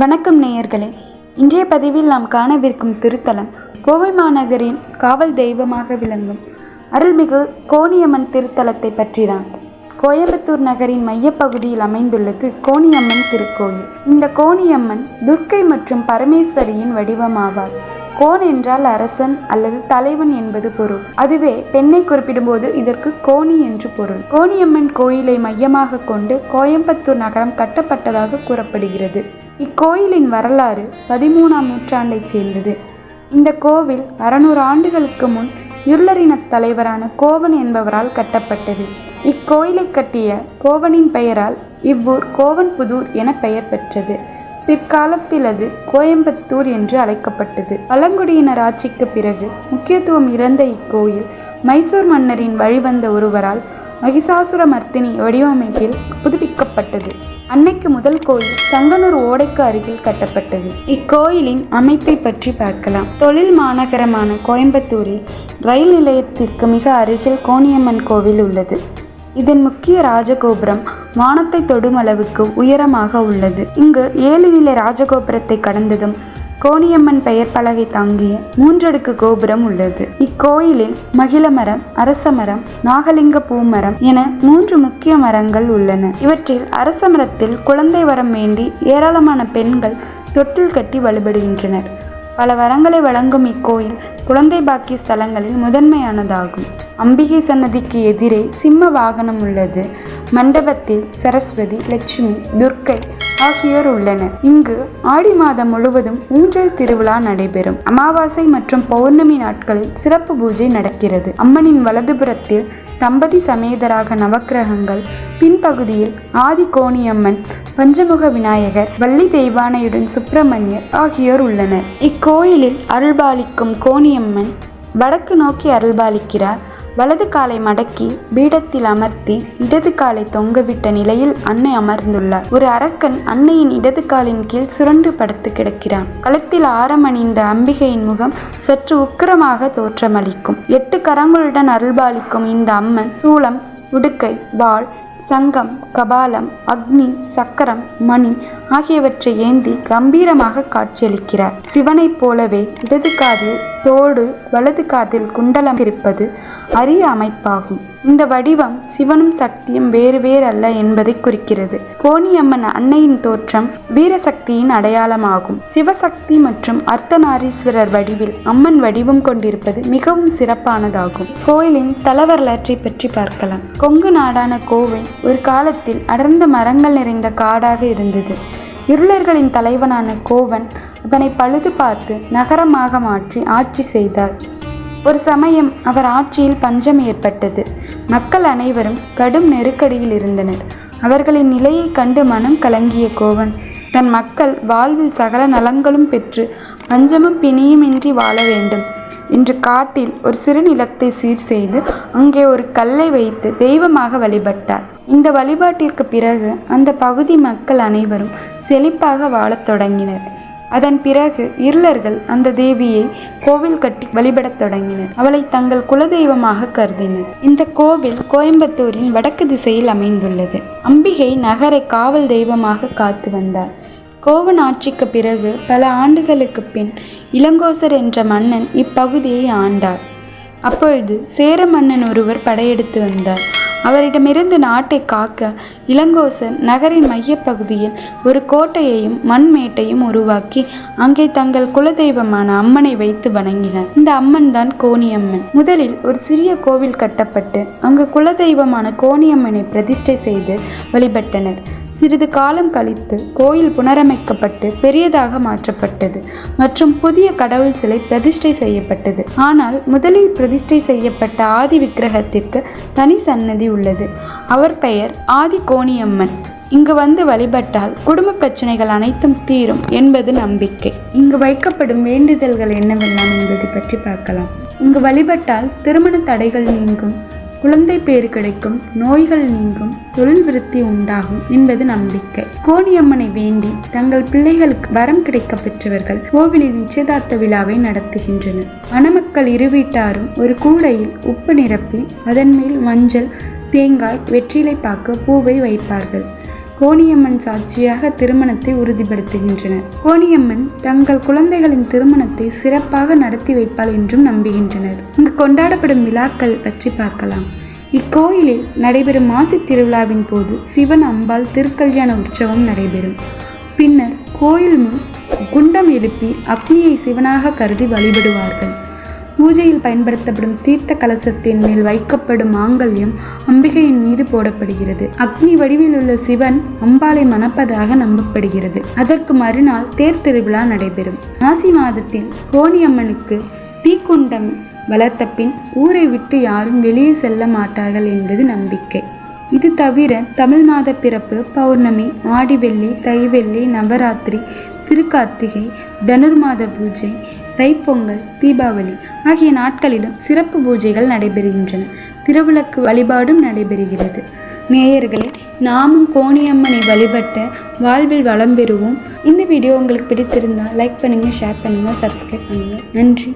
வணக்கம் நேயர்களே. இன்றைய பதிவில் நாம் காணவிருக்கும் திருத்தலம் கோவை மாநகரின் காவல் தெய்வமாக விளங்கும் அருள்மிகு கோணியம்மன் திருத்தலத்தை பற்றிதான். கோயம்புத்தூர் நகரின் மையப்பகுதியில் அமைந்துள்ளது கோணியம்மன் திருக்கோயில். இந்த கோணியம்மன் துர்க்கை மற்றும் பரமேஸ்வரியின் வடிவமாவார். கோன் என்றால் அரசன் அல்லது தலைவன் என்பது பொருள். அதுவே பெண்ணை குறிப்பிடும்போது இதற்கு கோணி என்று பொருள். கோணியம்மன் கோயிலை மையமாக கொண்டு கோயம்புத்தூர் நகரம் கட்டப்பட்டதாக கூறப்படுகிறது. இக்கோயிலின் வரலாறு பதிமூணாம் நூற்றாண்டைச் சேர்ந்தது. இந்த கோவில் அறுநூறு ஆண்டுகளுக்கு முன் இருளரினத் தலைவரான கோவன் என்பவரால் கட்டப்பட்டது. இக்கோயிலை கட்டிய கோவனின் பெயரால் இவ்வூர் கோவன்புதூர் என பெயர் பெற்றது. பிற்காலத்தில் அது கோயம்புத்தூர் என்று அழைக்கப்பட்டது. பழங்குடியினர் ஆட்சிக்கு பிறகு முக்கியத்துவம் இழந்த இக்கோயில் மைசூர் மன்னரின் வழிவந்த ஒருவரால் மகிஷாசுரமர்த்தினி வடிவமைப்பில் புதுப்பிக்கப்பட்டது. அன்னைக்கு முதல் கோயில் சங்கனூர் ஓடைக்கு அருகில் கட்டப்பட்டது. இக்கோயிலின் அமைப்பை பற்றி பார்க்கலாம். தொழில் மாநகரமான கோயம்புத்தூரில் ரயில் நிலையத்திற்கு மிக அருகில் கோணியம்மன் கோவில் உள்ளது. இதன் முக்கிய ராஜகோபுரம் வானத்தை தொடும் அளவுக்கு உயரமாக உள்ளது. இங்கு ஏழு நிலை ராஜகோபுரத்தை கடந்ததும் கோணியம்மன் பெயர் பலகை தாங்கிய மூன்றடுக்கு கோபுரம் உள்ளது. இக்கோயிலில் மகிழ மரம் அரச மரம் நாகலிங்க பூமரம் என மூன்று முக்கிய மரங்கள் உள்ளன. இவற்றில் அரச மரத்தில் குழந்தை வரம் வேண்டி ஏராளமான பெண்கள் தொட்டில் கட்டி வழிபடுகின்றனர். பல வரங்களை வழங்கும் இக்கோயில் குழந்தை பாக்கிய ஸ்தலங்களில் முதன்மையானதாகும். அம்பிகை சன்னதிக்கு எதிரே சிம்ம வாகனம் உள்ளது. மண்டபத்தில் சரஸ்வதி லட்சுமி துர்க்கை ஆகியோர் உள்ளனர். இங்கு ஆடி மாதம் முழுவதும் ஊஞ்சல் திருவிழா நடைபெறும். அமாவாசை மற்றும் பௌர்ணமி நாட்களில் சிறப்பு பூஜை நடக்கிறது. அம்மனின் வலதுபுறத்தில் தம்பதி சமேதராக நவக்கிரகங்கள் பின்பகுதியில் ஆதி கோணியம்மன் பஞ்சமுக விநாயகர் வள்ளி தெய்வானையுடன் சுப்பிரமணியர் ஆகியோர் உள்ளனர். இக்கோயிலில் அருள்பாலிக்கும் கோணியம்மன் வடக்கு நோக்கி அருள்பாலிக்கிறார். வலது காலை மடக்கி பீடத்தில் அமர்த்தி இடது காலை தொங்கவிட்ட நிலையில் அன்னை அமர்ந்துள்ளார். ஒரு அரக்கன் அன்னையின் இடது காலின் கீழ் சுரண்டு படுத்து கிடக்கிறான். களத்தில் ஆரமணிந்த அம்பிகையின் முகம் சற்று உக்கிரமாக தோற்றமளிக்கும். எட்டு கரங்களுடன் அருள்பாலிக்கும் இந்த அம்மன் சூளம் உடுக்கை வாள் சங்கம் கபாலம் அக்னி சக்கரம் மணி ஆகியவற்றை ஏந்தி கம்பீரமாக காட்சியளிக்கிறார். சிவனைப் போலவே இடது காதில் தோடு வலது காதில் குண்டலம் இருப்பது அரிய அமைப்பாகும். இந்த வடிவம் சிவனும் சக்தியும் வேறு வேறு அல்ல என்பதை குறிக்கிறது. கோணியம்மன் அன்னையின் தோற்றம் வீரசக்தியின் அடையாளமாகும். சிவசக்தி மற்றும் அர்த்தநாரீஸ்வரர் வடிவில் அம்மன் வடிவம் கொண்டிருப்பது மிகவும் சிறப்பானதாகும். கோயிலின் தல வரலாற்றை பற்றி பார்க்கலாம். கொங்கு நாடான கோவை ஒரு காலத்தில் அடர்ந்த மரங்கள் நிறைந்த காடாக இருந்தது. இருளர்களின் தலைவனான கோவன் அதனை பழுது பார்த்து நகரமாக மாற்றி ஆட்சி செய்தார். ஒரு சமயம் அவர் ஆட்சியில் பஞ்சம் ஏற்பட்டது. மக்கள் அனைவரும் கடும் நெருக்கடியில் இருந்தனர். அவர்களின் நிலையை கண்டு மனம் கலங்கிய கோவன் தன் மக்கள் வாழ்வில் சகல நலங்களும் பெற்று பஞ்சமும் பிணியுமின்றி வாழ வேண்டும். என்று காட்டில் ஒரு சிறு நிலத்தை சீர் செய்து அங்கே ஒரு கல்லை வைத்து தெய்வமாக வழிபட்டார். இந்த வழிபாட்டிற்கு பிறகு அந்த பகுதி மக்கள் அனைவரும் செழிப்பாக வாழத் தொடங்கினர். அதன் பிறகு இருளர்கள் அந்த தேவியை கோவில் கட்டி வழிபடத் தொடங்கினர். அவளை தங்கள் குலதெய்வமாக கருதினர். இந்த கோவில் கோயம்புத்தூரின் வடக்கு திசையில் அமைந்துள்ளது. அம்பிகை நகரை காவல் தெய்வமாக காத்து வந்தார். கோவன் ஆட்சிக்கு பிறகு பல ஆண்டுகளுக்கு பின் இளங்கோசர் என்ற மன்னன் இப்பகுதியை ஆண்டார். அப்பொழுது சேர மன்னன் ஒருவர் படையெடுத்து வந்தார். அவரிடமிருந்து நாட்டை காக்க இளங்கோசன் நகரின் மையப்பகுதியில் ஒரு கோட்டையையும் மண்மேட்டையும் உருவாக்கி அங்கே தங்கள் குலதெய்வமான அம்மனை வைத்து வணங்கினர். இந்த அம்மன் தான் கோணியம்மன். முதலில் ஒரு சிறிய கோவில் கட்டப்பட்டு அங்கு குலதெய்வமான கோணியம்மனை பிரதிஷ்டை செய்து வழிபட்டனர். சிறிது காலம் கழித்து கோயில் புனரமைக்கப்பட்டு பெரியதாக மாற்றப்பட்டது மற்றும் புதிய கடவுள் சிலை பிரதிஷ்டை செய்யப்பட்டது. ஆனால் முதலில் பிரதிஷ்டை செய்யப்பட்ட ஆதி விக்கிரகத்திற்கு தனி சன்னதி உள்ளது. அவர் பெயர் ஆதி கோணியம்மன் இங்கு வந்து வழிபட்டால் குடும்ப பிரச்சனைகள் அனைத்தும் தீரும் என்பது நம்பிக்கை. இங்கு வைக்கப்படும் வேண்டுதல்கள் என்னவெல்லாம் என்பதை பற்றி பார்க்கலாம். இங்கு வழிபட்டால் திருமண தடைகள் நீங்கும். குழந்தை பேறு கிடைக்கும் நோய்கள் நீங்கும் தொழில் விருத்தி உண்டாகும் என்பது நம்பிக்கை. கோணியம்மனை வேண்டி தங்கள் பிள்ளைகளுக்கு வரம் கிடைக்க பெற்றவர்கள் கோவிலில் நிச்சயதார்த்த விழாவை நடத்துகின்றனர். மணமக்கள் இரு வீட்டாரும் ஒரு கூடையில் உப்பு நிரப்பி அதன் மேல் மஞ்சள் தேங்காய் வெற்றிலை பாக்கு பூவை வைப்பார்கள். கோணியம்மன் சாட்சியாக திருமணத்தை உறுதிப்படுத்துகின்றனர் கோணியம்மன் தங்கள் குழந்தைகளின் திருமணத்தை சிறப்பாக நடத்தி வைப்பாள் என்றும் நம்புகின்றனர். இங்கு கொண்டாடப்படும் விழாக்கள் பற்றி பார்க்கலாம். இக்கோயிலில் நடைபெறும் மாசி திருவிழாவின் போது சிவன் அம்பாள் திருக்கல்யாண உற்சவம் நடைபெறும். பின்னர் கோயில் முன் குண்டம் எழுப்பி அக்னியை சிவனாக கருதி வழிபடுவார்கள். பூஜையில் பயன்படுத்தப்படும் தீர்த்த கலசத்தின் மேல் வைக்கப்படும் மாங்கல்யம் அம்பிகையின் மீது போடப்படுகிறது. அக்னி வடிவில் உள்ள சிவன் அம்பாளை மணப்பதாக நம்பப்படுகிறது. அதற்கு மறுநாள் தேர் திருவிழா நடைபெறும். மாசி மாதத்தில் கோணியம்மனுக்கு தீக்குண்டம் வளர்த்த பின் ஊரை விட்டு யாரும் வெளியே செல்ல மாட்டார்கள் என்பது நம்பிக்கை. இது தவிர தமிழ் மாத பிறப்பு பௌர்ணமி ஆடிவெள்ளி தைவெள்ளி நவராத்திரி திருக்கார்த்திகை தனுர்மாத பூஜை தைப்பொங்கல் தீபாவளி ஆகிய நாட்களிலும் சிறப்பு பூஜைகள் நடைபெறுகின்றன. திருவிளக்கு வழிபாடும் நடைபெறுகிறது. நேயர்களே நாமும் கோணியம்மனை வழிபட்ட வாழ்வில் வளம் பெறுவோம். இந்த வீடியோ உங்களுக்கு பிடித்திருந்தால் லைக் பண்ணுங்கள் ஷேர் பண்ணுங்கள் சப்ஸ்கிரைப் பண்ணுங்கள் நன்றி.